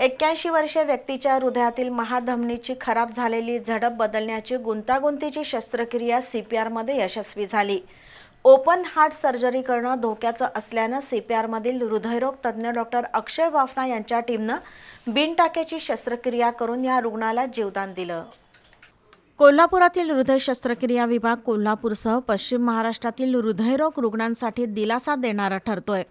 एक्क्याऐंशी वर्षीय व्यक्तीच्या हृदयातील महाधमनीची खराब झालेली झडप बदलण्याची गुंतागुंतीची शस्त्रक्रिया सी पी आरमध्ये यशस्वी झाली. ओपन हार्ट सर्जरी करणं धोक्याचं असल्यानं सी पी आरमधील हृदयरोग तज्ज्ञ डॉक्टर अक्षय वाफना यांच्या टीमनं बिनटाक्याची शस्त्रक्रिया करून या रुग्णाला जीवदान दिलं. कोल्हापुरातील हृदय शस्त्रक्रिया विभाग कोल्हापूरसह पश्चिम महाराष्ट्रातील हृदयरोग रुग्णांसाठी दिलासा देणारा ठरतोय.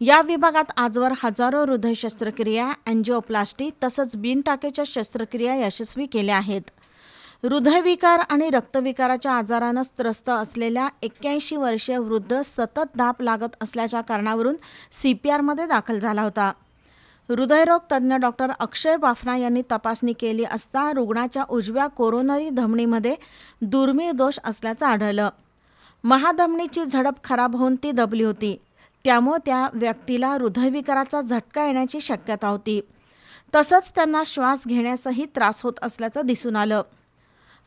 या विभागात आजवर हजारो हृदय शस्त्रक्रिया अँजिओप्लास्टी तसंच बिनटाकेच्या शस्त्रक्रिया यशस्वी केल्या आहेत. हृदयविकार आणि रक्तविकाराच्या आजारानं त्रस्त असलेल्या एक्क्याऐंशी वर्षीय वृद्ध सतत धाप लागत असल्याच्या कारणावरून सी पी आरमध्ये दाखल झाला होता. हृदयरोग तज्ज्ञ डॉक्टर अक्षय बाफना यांनी तपासणी केली असता रुग्णाच्या उजव्या कोरोनरी धमनीमध्ये दुर्मिळ दोष असल्याचं आढळलं. महाधमनीची झडप खराब होऊन ती दबली होती. त्यामुळे त्या व्यक्तीला हृदयविकाराचा झटका येण्याची शक्यता होती. तसंच त्यांना श्वास घेण्यासही त्रास होत असल्याचं दिसून आलं.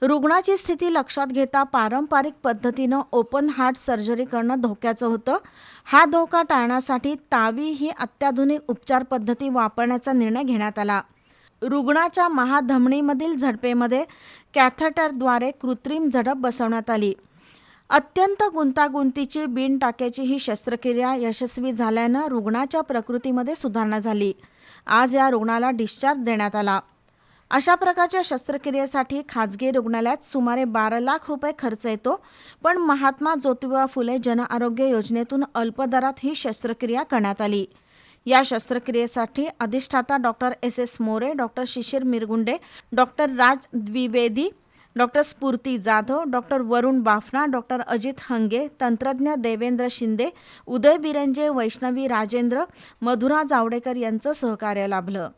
रुग्णाची स्थिती लक्षात घेता पारंपरिक पद्धतीनं ओपन हार्ट सर्जरी करणं धोक्याचं होतं. हा धोका टाळण्यासाठी तावी ही अत्याधुनिक उपचार पद्धती वापरण्याचा निर्णय घेण्यात आला. रुग्णाच्या महाधमनीमधील झडपेमध्ये कॅथेटरद्वारे कृत्रिम झडप बसवण्यात आली. अत्यंत गुंतागुंतीची बिन टाक्याची ही शस्त्रक्रिया यशस्वी झाल्यानं रुग्णाच्या प्रकृतीमध्ये सुधारणा झाली. आज या रुग्णाला डिस्चार्ज देण्यात आला. अशा प्रकारच्या शस्त्रक्रियेसाठी खाजगी रुग्णालयात सुमारे बारा लाख रुपये खर्च येतो पण महात्मा ज्योतिबा फुले जनआरोग्य योजनेतून अल्प दरात ही शस्त्रक्रिया करण्यात आली. या शस्त्रक्रियेसाठी अधिष्ठाता doctor S S More doctor Shishir Mirgunde doctor Raj Dwivedi doctor Sphurti Jadhav doctor Varun Bafna doctor Ajit Hange तंत्रज्ञ देवेंद्र शिंदे उदय बिरंजे वैष्णवी राजेंद्र मधुरा जावडेकर यांचं सहकार्य लाभलं.